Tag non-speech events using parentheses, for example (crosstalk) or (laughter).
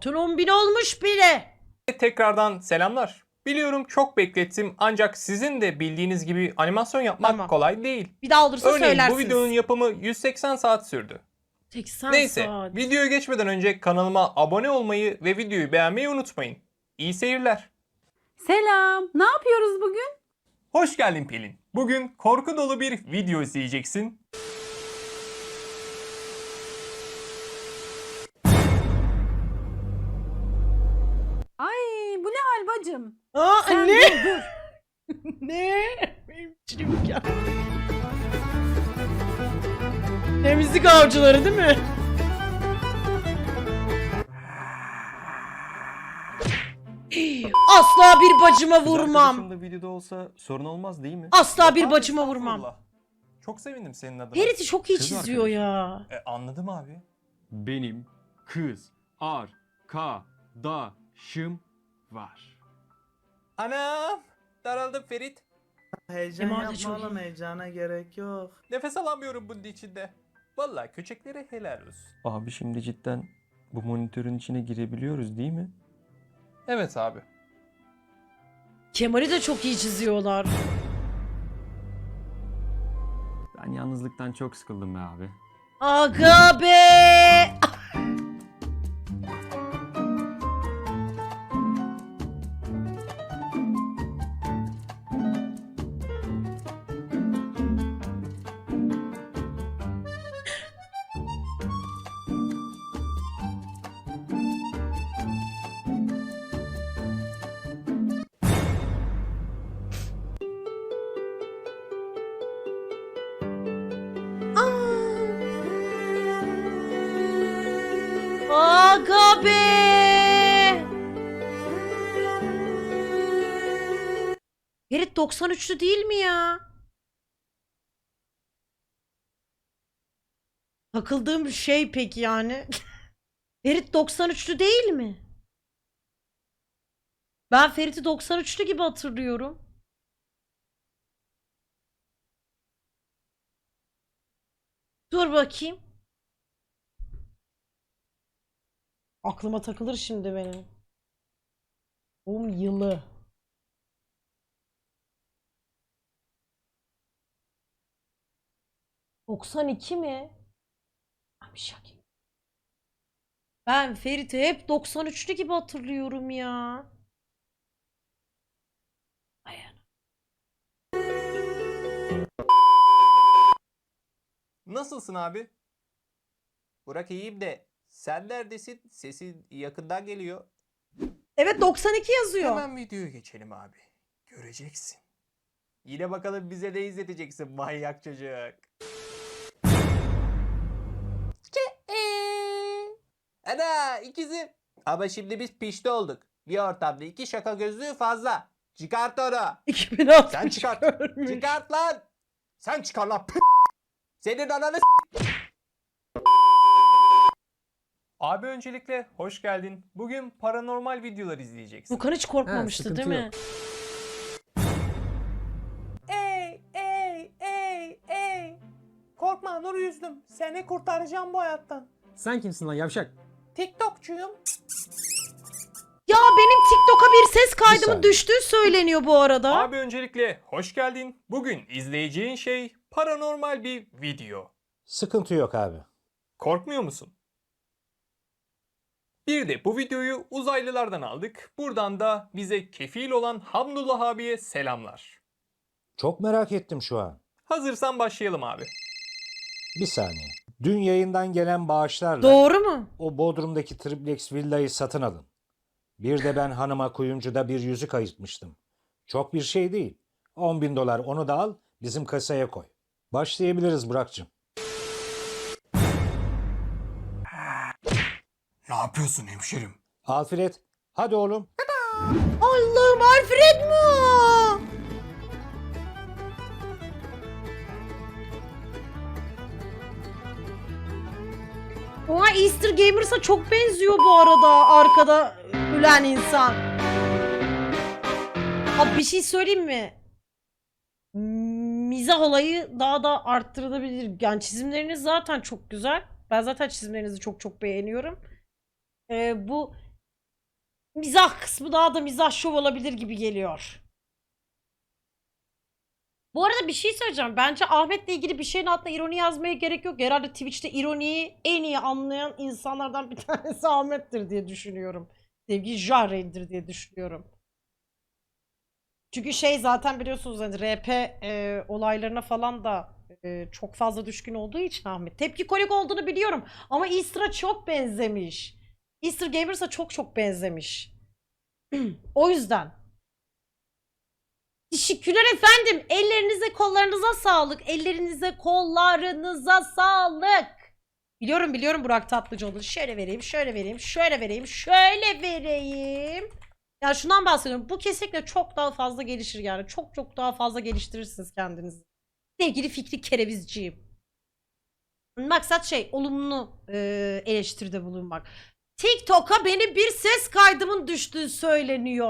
Trombin olmuş bile. Tekrardan selamlar. Biliyorum çok beklettim ancak sizin de bildiğiniz gibi animasyon yapmak Tamam. kolay değil. Bir daha olursa Örneğin söylersiniz. bu videonun yapımı 180 saat sürdü. 80 Neyse saat. videoya geçmeden önce kanalıma abone olmayı ve videoyu beğenmeyi unutmayın. İyi seyirler. Selam. Ne yapıyoruz bugün? Hoş geldin Pelin. Bugün korku dolu bir video izleyeceksin. (laughs) ne? Benim içim ya. Temizlik avcıları değil mi? Asla bir bacıma vurmam. da videoda olsa sorun olmaz değil mi? Asla bir bacıma vurmam. Çok sevindim senin adına. Ferit'i çok iyi Kız çiziyor ya. E, anladım abi. Benim kız arkadaşım var. Anam! Daraldım Ferit. Heyecan Kemal de yapma çok oğlum iyi. heyecana gerek yok. Nefes alamıyorum bunun içinde. Vallahi köçeklere helal olsun. Abi şimdi cidden bu monitörün içine girebiliyoruz değil mi? Evet abi. Kemal'i de çok iyi çiziyorlar. Ben yalnızlıktan çok sıkıldım be abi. Aga be! Aga be! Ferit 93'lü değil mi ya? Takıldığım şey peki yani. (laughs) Ferit 93'lü değil mi? Ben Ferit'i 93'lü gibi hatırlıyorum. Dur bakayım. Aklıma takılır şimdi benim. Doğum yılı. ...92 mi? Abi şaka. Ben Ferit'i hep 93'lü gibi hatırlıyorum ya. Ay ana. Nasılsın abi? Burak iyiyim de sen neredesin? Sesin yakından geliyor. Evet 92 yazıyor. Hemen videoya geçelim abi. Göreceksin. Yine bakalım bize ne izleteceksin manyak çocuk. Ana ikizim. Ama şimdi biz pişti olduk. Bir ortamda iki şaka gözlüğü fazla. Çıkart onu. 2060 Sen çıkart. görmüş. Çıkart lan. Sen çıkar lan. p- Senin ananı s- Abi öncelikle hoş geldin. Bugün paranormal videolar izleyeceksin. Furkan hiç korkmamıştı sıkıntı değil mi? Ey ey ey ey. Korkma nur yüzdüm. Seni kurtaracağım bu hayattan. Sen kimsin lan yavşak? TikTokçuyum. Ya benim TikTok'a bir ses kaydımın saniye. düştüğü söyleniyor bu arada. Abi öncelikle hoş geldin. Bugün izleyeceğin şey paranormal bir video. Sıkıntı yok abi. Korkmuyor musun? Bir de bu videoyu uzaylılardan aldık. Buradan da bize kefil olan Hamdullah abiye selamlar. Çok merak ettim şu an. Hazırsan başlayalım abi. Bir saniye. Dün yayından gelen bağışlarla Doğru mu? o Bodrum'daki triplex villayı satın alın. Bir de ben hanıma kuyumcuda bir yüzük ayırtmıştım. Çok bir şey değil. 10 bin dolar onu da al bizim kasaya koy. Başlayabiliriz Burak'cığım. Ne yapıyorsun hemşerim? Alfred hadi oğlum. Allah'ım Alfred mi o? Oha Easter Gamers'a çok benziyor bu arada arkada ölen insan. Abi bir şey söyleyeyim mi? Mizah olayı daha da arttırılabilir. Yani çizimleriniz zaten çok güzel. Ben zaten çizimlerinizi çok çok beğeniyorum. Ee, bu mizah kısmı daha da mizah şov olabilir gibi geliyor. Bu arada bir şey söyleyeceğim. Bence Ahmet'le ilgili bir şeyin altına ironi yazmaya gerek yok. Herhalde Twitch'te ironiyi en iyi anlayan insanlardan bir (laughs) tanesi Ahmet'tir diye düşünüyorum. Sevgili Jahre'dir diye düşünüyorum. Çünkü şey zaten biliyorsunuz hani RP e, olaylarına falan da e, çok fazla düşkün olduğu için Ahmet. Tepki kolik olduğunu biliyorum ama Easter'a çok benzemiş. Easter Gamers'a çok çok benzemiş. (clears throat) o yüzden. Teşekkürler efendim. Ellerinize kollarınıza sağlık. Ellerinize kollarınıza sağlık. Biliyorum biliyorum Burak Tatlıcıoğlu. Şöyle vereyim, şöyle vereyim, şöyle vereyim, şöyle vereyim. Ya şundan bahsediyorum. Bu kesinlikle çok daha fazla gelişir yani. Çok çok daha fazla geliştirirsiniz kendinizi. Sevgili Fikri Kerevizciğim. Maksat şey olumlu e, eleştiride bulunmak. TikTok'a benim bir ses kaydımın düştüğü söyleniyor.